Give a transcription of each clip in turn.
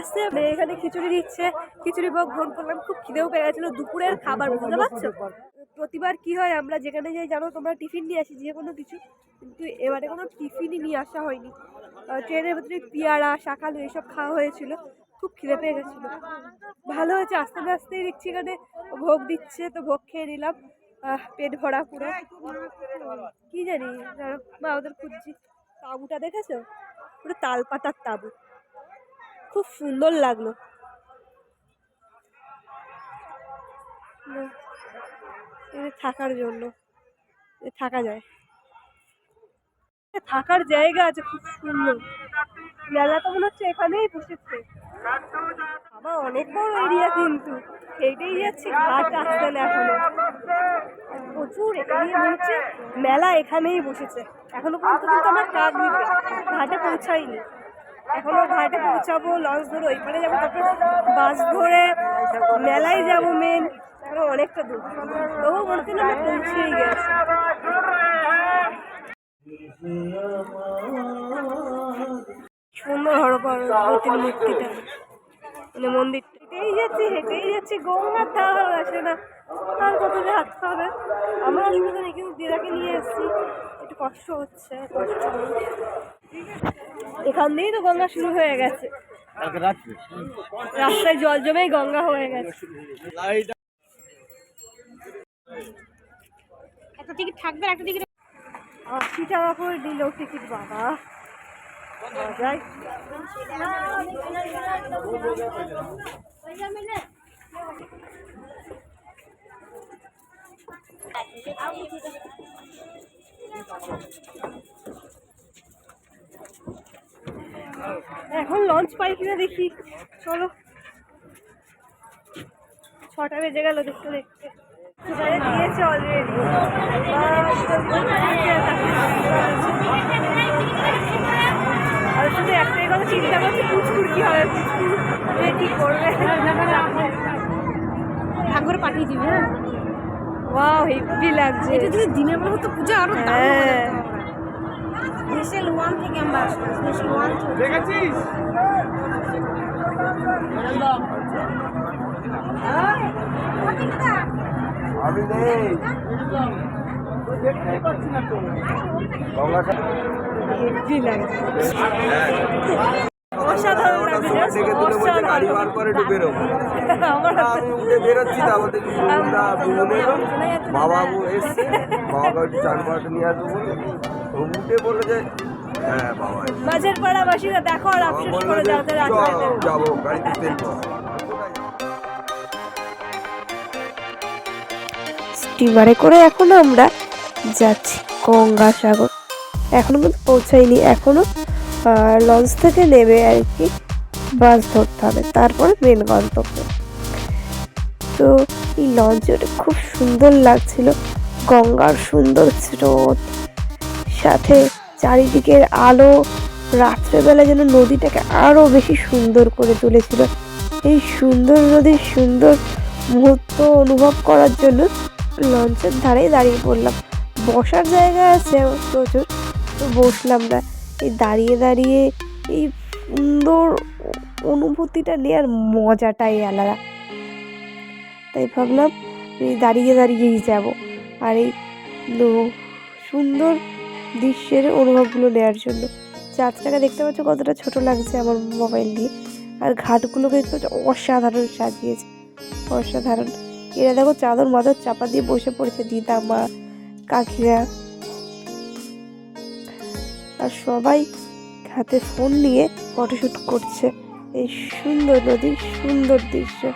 আস্তে আস্তে মানে এখানে খিচুড়ি দিচ্ছে, খিচুড়ি ভোগ গ্রহণ করলাম, খুব খিদেও পেয়ে গেছিল, দুপুরের খাবার, বুঝতে পারছ? প্রতিবার কি হয়, আমরা যেখানে যাই, জানো, তোমরা টিফিন নিয়ে আসি যে কোনো কিছু, কিন্তু এবারে কোনো টিফিনই নিয়ে আসা হয়নি। ট্রেনের ভেতরে পেয়ারা শাকালু এসব খাওয়া হয়েছিল, খুব খিদে পেয়ে গেছিল। ভালো হয়েছে, আস্তে আস্তেই দেখছি এখানে ভোগ দিচ্ছে, তো ভোগ খেয়ে নিলাম। পেট ভরা পুরো। কি জানি মা ওদের খুঁজছি। তাঁবুটা দেখেছ? পুরো তাল পাতার তাঁবু। খুব সুন্দর লাগল। থাকার জন্য। থাকা যায়। থাকার জায়গা আছে খুব সুন্দর। মেলা মনে হচ্ছে এখানেই বসেছে। বাবা, অনেক বড় এরিয়া কিন্তু। হেঁটেই যাচ্ছি ঘাট আসছে এখনও। প্রচুর মনে হচ্ছে মেলা এখানেই বসেছে। এখনও পর্যন্ত কিন্তু আমার দিবে ঘাটে পৌঁছাইনি। এখনও ঘাটে পৌঁছাবো, লঞ্চ ধরে ওইখানে যাব, তারপর বাস ধরে মেলায় যাব মেন অনেকটা দূর। তবু হচ্ছে না, আমরা পৌঁছেই গেছি। সুন্দর হরপর প্রতির মূর্তিটা। মানে মন্দিরটা। হেঁটেই যাচ্ছি হেঁটেই যাচ্ছি গঙ্গার ধার আসে না আর কত যে হাঁটতে হবে আমরা নেই কিন্তু দিদাকে নিয়ে এসেছি। একটু কষ্ট হচ্ছে, কষ্ট। এখান দিয়েই তো গঙ্গা শুরু হয়ে গেছে। রাস্তায় জল জমেই গঙ্গা হয়ে গেছে। একটা টিকিট থাকবে একটা টিকিট আশি টাকা করে দিল টিকিট বাবা। মজাই এখন লঞ্চ পাই কিনা দেখি। চলো। ছটা বেজে গেল দেখতে দেখতে। দিয়েছে অলরেডি আর শুধু একটাই কথা চিন্তা করছি পুচকুর কি হবে পুচকুর কি করবে। ভাগ্যরে পাঠিয়ে দিবি হ্যাঁ? ওয়াও হেভি লাগছে। এটা যদি দিনের বেলা হতো পূজা আরও হ্যাঁ। স্পেশাল ওয়ান থেকে আমরা আসব স্পেশাল ওয়ান দেখেছিস? আমি নেই। অসাধারণ বাবু এসছে বাবাকে একটু চান করাতে নিয়ে আসব বলে যে হ্যাঁ বাবা এসছে। মাঝের পাড়াবাসীরা দেখো আর আফসোস করে যে যাতে "চ, যাব। গাড়িতে তেল স্টিমারে করে এখন আমরা যাচ্ছি গঙ্গাসাগর। এখনও কিন্তু পৌঁছাইনি এখনও আহ, লঞ্চ থেকে নেবে আর কি বাস ধরতে হবে তারপরে মেন গন্তব্য। তো এই লঞ্চে ওটা খুব সুন্দর লাগছিল গঙ্গার সুন্দর স্রোত সাথে চারিদিকের আলো রাত্রেবেলা যেন নদীটাকে আরও বেশি সুন্দর করে তুলেছিল। এই সুন্দর নদীর সুন্দর মুহূর্ত অনুভব করার জন্য লঞ্চের ধারেই দাঁড়িয়ে পড়লাম। বসার জায়গা আছে প্রচুর, তো বসলাম না। এই দাঁড়িয়ে দাঁড়িয়ে এই সুন্দর অনুভূতিটা নেওয়ার মজাটাই আলাদা। তাই ভাবলাম দাঁড়িয়ে দাঁড়িয়েই যাব। আর এই সুন্দর দৃশ্যের অনুভবগুলো নেওয়ার জন্য। চাঁদটাকে দেখতে পাচ্ছ কতটা ছোট লাগছে আমার মোবাইল দিয়ে। আর ঘাটগুলোকে দেখতে পাচ্ছ অসাধারণ সাজিয়েছে। অসাধারণ। এরা দেখো চাদর মাদর চাপা দিয়ে বসে পড়েছে দিদা, মা, কাকিরা। আর সবাই হাতে ফোন নিয়ে ফটোশ্যুট করছে। এই সুন্দর নদীর সুন্দর দৃশ্য।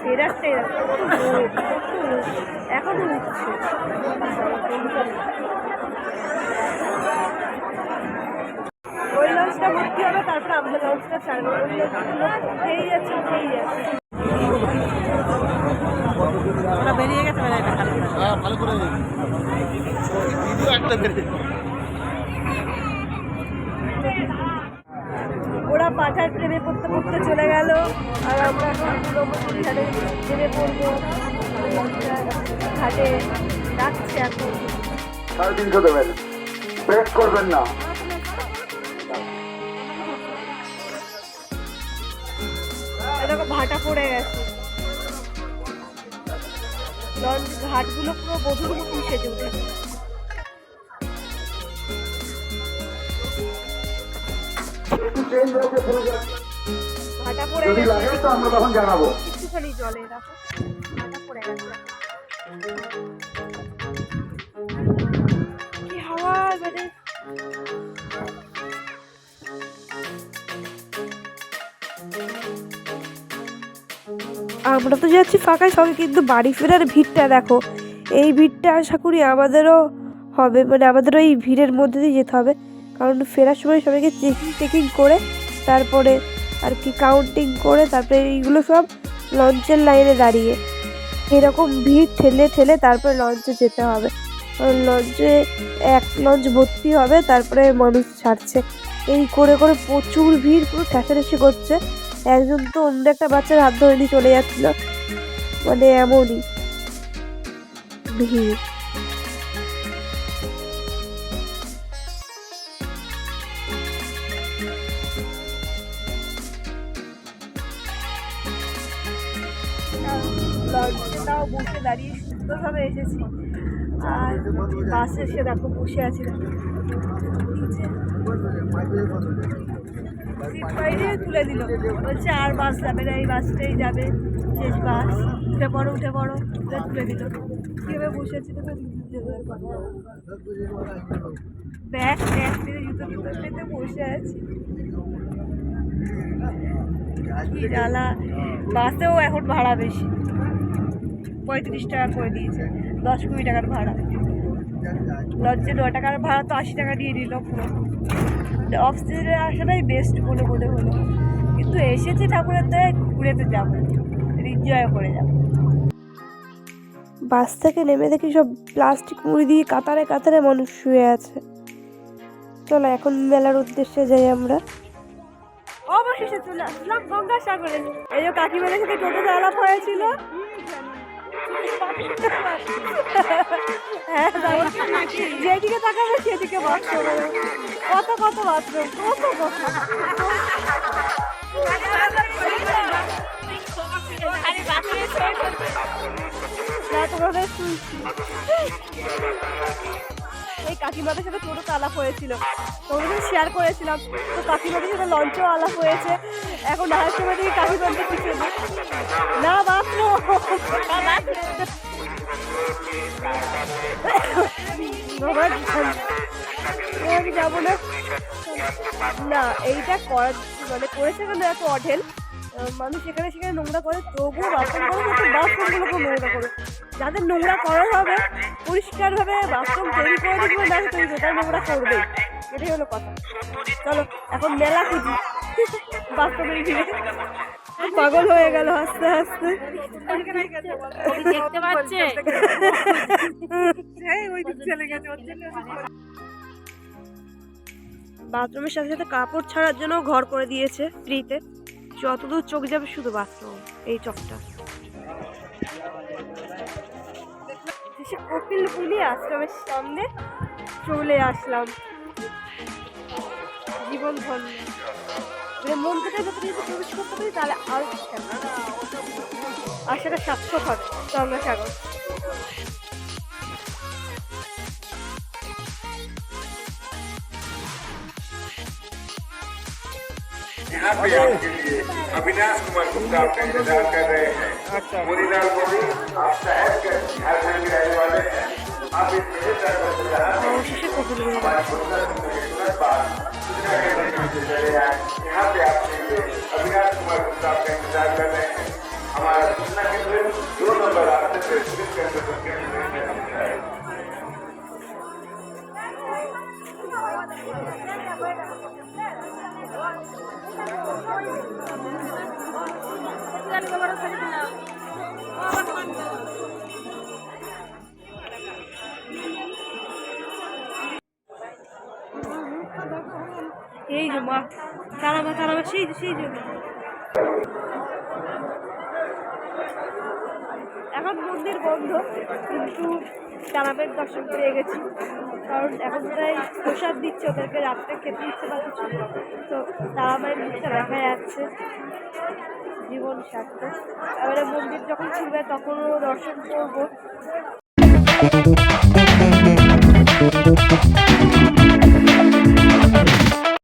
ফেরারটাই দেখো কত রোদ, এখনও উঠছে। ওই লঞ্চটা ভর্তি হবে তারপরে আমাদের লঞ্চটা ছাড়বে। ওই লঞ্চগুলো উঠেই যাচ্ছে উঠেই যাচ্ছে। ওরা বেরিয়ে গেছে হ্যাঁ ভালো করে একটা বেরিয়ে পাঠার ট্রেনে পড়তে পড়তে চলে গেল আর আমরা এখন ঘাটে ট্রেনে পড়ব। ঘাটে ডাকছে এখন। সাড়ে তিনশো দেবেন। প্রেস করবেন না। ভাটা পড়ে গেছে। লঞ্চ ঘাটগুলো পুরো বধুর মতন সেজে উঠেছে। চেঞ্জ হয়েছে প্রয়োজন যদি লাগে তো আমরা তখন জানাব। একটুখানি জলে রাখো পড়ে গেছে। কি হাওয়া মানে আমরা তো যাচ্ছি ফাঁকায় সঙ্গে কিন্তু বাড়ি ফেরার ভিড়টা দেখো। এই ভিড়টা আশা করি আমাদেরও হবে মানে আমাদেরও এই ভিড়ের মধ্যে দিয়ে যেতে হবে। কারণ ফেরার সময় সবাইকে চেকিং টেকিং করে, তারপরে আর কি কাউন্টিং করে, তারপরে এইগুলো সব লঞ্চের লাইনে দাঁড়িয়ে। এরকম ভিড় ঠেলে ঠেলে তারপরে লঞ্চে যেতে হবে। লঞ্চে এক লঞ্চ ভর্তি হবে, তারপরে মানুষ ছাড়ছে। এই করে করে প্রচুর ভিড়, পুরো ঠেসাঠেসি করছে। একজন তো অন্য একটা বাচ্চার হাত ধরে নিয়ে চলে যাচ্ছিল। মানে এমনই। ভিড়। লঞ্চটাও বসে দাঁড়িয়ে সুন্দরভাবে এসেছি। আর বাসে এসে দেখো বসে আছি। সিট বাইরে তুলে দিল। বলছে, আর বাস যাবে না, এই বাসটাই যাবে। শেষ বাস। উঠে পড়ো উঠে পড়ো। তুলে দিল। কীভাবে বসে আছি দেখো ব্যাগ ব্যাগ পেতে জুতো জুতো পেতে বসে আছি। কি জ্বালা। বাসেও এখন ভাড়া বেশি। পঁয়ত্রিশ টাকা করে দিয়েছে, দশ কুড়ি টাকার ভাড়া। লজ্জে ন টাকার ভাড়া তো আশি টাকা দিয়ে নিল পুরো। অফ সিজনে আসাটাই বেস্ট বলে মনে হলো। কিন্তু এসেছি ঠাকুরের দয়ায়, ঘুরে তো যাব। এনজয় করে যাব। বাস থেকে নেমে দেখি সব প্লাস্টিক মুড়ি দিয়ে কাতারে কাতারে মানুষ শুয়ে আছে। চলো, এখন মেলার উদ্দেশ্যে যাই আমরা। অবশেষে চলে আসলাম গঙ্গাসাগরে। এই যে কাকিমাদের সাথে টোটোতে আলাপ হয়েছিল। হ্যাঁ। যেদিকে তাকাবে সেদিকে বাথরুম কত কত বাথরুম কত কত? না তোমাদের শুনছি। এই কাকিমাদের সাথে টোটো আলাপ হয়েছিল। তোমাদের শেয়ার করেছিলাম। তো কাকিমাদের সাথে লঞ্চও আলাপ হয়েছে। এখন আসার সময় থেকে কাকিমাদের পিছনে না আমি যাব না। না, এইটা করার মানে করেছে কেন এত অঢেল। মানুষ এখানে সেখানে নোংরা করে তবুও বাথরুম করে কিন্তু বাথরুমগুলোকে নোংরা করে। যাদের নোংরা করা হবে পরিষ্কারভাবে বাথরুম তৈরি করে দিবে না তৈরি করে তারা নোংরা করবেই এটাই হলো কথা। চলো এখন মেলা খুঁজি। বাথরুমের ঘিরে পাগল হয়ে গেল আস্তে আস্তে দেখতে পাচ্ছে? বাথরুমের সাথে সাথে কাপড় ছাড়ার জন্য ঘর করে দিয়েছে ফ্রিতে। যতদূর চোখ যাবে শুধু বাথরুম এই চকটা। কপিল মুনি আশ্রমের সামনে চলে আসলাম। জীবন ধন্য। মানে থেকে যত কিছু প্রবেশ করতে পারি, তাহলে আরও ঠিকঠাক আর সেটা সার্থক হবে গঙ্গাসাগর आपके लिए अविनाश कुमार गुप्ता आपका इंतज़ार कर रहे हैं। मुनीलाल मोदी आप शहर के झारखंड के रहने वाले हैं। आप इस यहाँ पे आपके लिए अविनाश कुमार गुप्ता आपका इंतज़ार कर रहे हैं। हमारा सूचना केंद्र दो नंबर आपसे के अंदर এই যে মা তারাবা তারাবা, সেই সেই যে। এখন মন্দির বন্ধ, কিন্তু তারাবের দর্শন পেয়ে গেছি কারণ এখন প্রায় প্রসাদ দিচ্ছে ওদেরকে, রাত্রে খেতে দিচ্ছে বা কিছু। তো তারা মায়ের মুখটা দেখা যাচ্ছে জীবন সার্থক। এবারে মন্দির যখন খুলবে তখনও দর্শন করব।